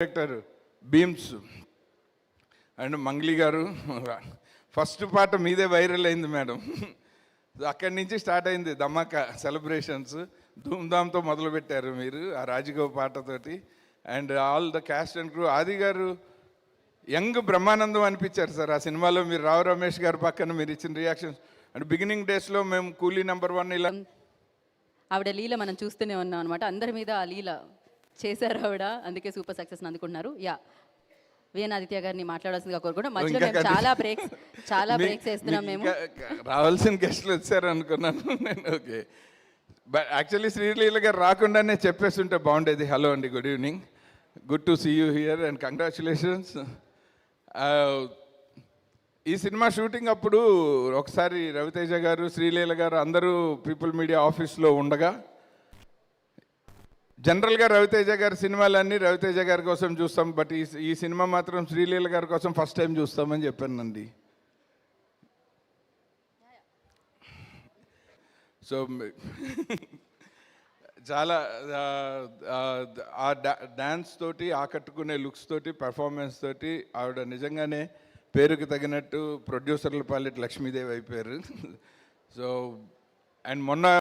Director Bheems and Mangli గారు first పాట మీదే వైరల్ అయింది మేడం. అక్కడి నుంచి స్టార్ట్ అయింది ధమాకా సెలబ్రేషన్స్ ధూమ్ధామ్తో మొదలుపెట్టారు మీరు ఆ Rajagopal పాటతోటి and all the cast and crew Aadi గారు యంగ్ బ్రహ్మానందం అనిపించారు సార్. ఆ సినిమాలో మీరు రావు రమేష్ గారి పక్కన మీరు ఇచ్చిన రియాక్షన్స్ అండ్ బిగినింగ్ డేస్లో మేము కూలీ నెంబర్ వన్ ఇలా ఆవిడ లీల మనం చూస్తూనే ఉన్నాం అనమాట అందరి మీద ఆ లీల. చేశారు ఆవిడ. అందుకే సూపర్ సక్సెస్ అందుకుంటున్నారు. యా. విఎన్ ఆదిత్య గారిని మాట్లాడాల్సిందిగా కోరుకుంటాం మధ్యలో మేము చాలా బ్రేక్స్ చాలా బ్రేక్స్ వేస్తున్నాం మేము. రావాల్సిన గెస్టులు వచ్చారు అనుకున్నాను నేను. ఓకే. బట్ యాక్చువల్లీ శ్రీలీల గారు రాకుండానే చెప్పేస్తుంటే బాగుండేది. హలో అండి good evening good to see you here and congratulations ఈ సినిమా షూటింగ్ అప్పుడు ఒకసారి రవితేజ గారు శ్రీలీల గారు అందరూ పీపుల్ మీడియా ఆఫీస్లో ఉండగా జనరల్గా రవితేజ గారి సినిమాలన్నీ రవితేజ గారి కోసం చూస్తాం బట్ ఈ ఈ సినిమా మాత్రం శ్రీలీల గారి కోసం ఫస్ట్ టైం చూస్తామని చెప్పానండి సో చాలా ఆ, డాన్స్ తోటి ఆకట్టుకునే లుక్స్ తోటి పెర్ఫార్మెన్స్ తోటి ఆవిడ నిజంగానే పేరుకి తగినట్టు ప్రొడ్యూసర్ల పాలెట్ లక్ష్మీదేవి అయిపోయారు. సో అండ్ మొన్న